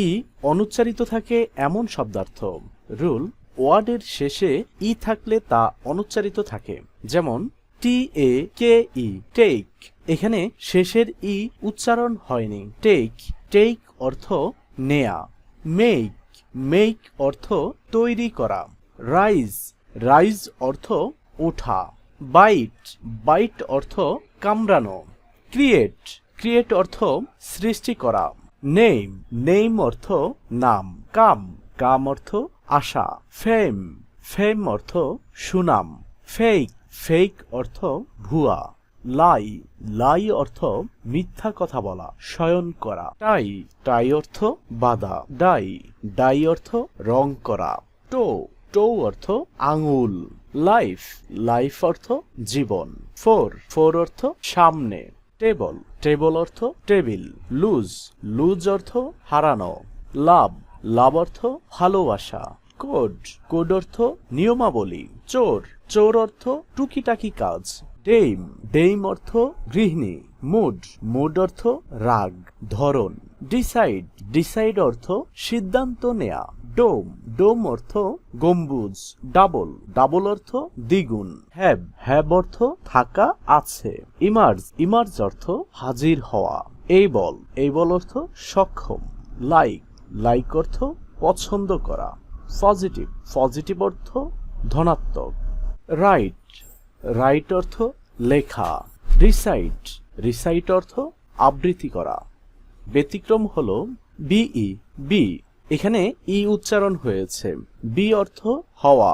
ই অনুচ্চারিত থাকে এমন শব্দার্থ। রুল, ওয়ার্ডের শেষে ই থাকলে তা অনুচ্চারিত থাকে। যেমন টি এ কে ই টেক এখানে শেষের ই উচ্চারণ হয়নি। টেক টেক অর্থ নেয়া। মেক মেক অর্থ তৈরি করা। রাইজ রাইজ অর্থ ওঠা। বাইট বাইট অর্থ কামড়ানো। ক্রিয়েট ক্রিয়েট অর্থ সৃষ্টি করা। নেম নেম অর্থ নাম, কাম কাম অর্থ আশা, ফেম ফেম অর্থ সুনাম, ফেক ফেক অর্থ ভুয়া, লাই লাই অর্থ মিথ্যা কথা বলা, শয়ন করা, টাই টাই অর্থ বাধা, ডাই ডাই অর্থ রং করা, টো টো অর্থ আঙুল, লাইফ লাইফ অর্থ জীবন, ফোর ফোর অর্থ সামনে। টেবল। টেবল অর্থ টেবিল। লুজ। লুজ অর্থ হারানো। লাভ। লাভ অর্থ ভালোবাসা। কোড। কোড অর্থ নিয়মাবলী। চোর। চোর অর্থ টুকিটাকি কাজ। ডেইম। ডেইম অর্থ গৃহিণী। মুড। মুড অর্থ রাগ। ধরন। ডিসাইড। ডিসাইড অর্থ সিদ্ধান্ত নেয়া। ডোম ডোম অর্থ গম্বুজ, ডাবল ডাবল অর্থ দ্বিগুণ, হ্যাব হ্যাব অর্থ থাকা, আছে, ইমার্জ ইমার্জ অর্থ হাজির হওয়া, এই বল এই বল অর্থ সক্ষম, লাইক লাইক অর্থ পছন্দ করা, পজিটিভ পজিটিভ অর্থ ধনাত্মক, রাইট রাইট অর্থ লেখা, রিসাইট রিসাইট অর্থ আবৃত্তি করা, ব্যতিক্রম হলো বিই বি এখানে ই উচ্চারণ হয়েছে। বি অর্থ হওয়া।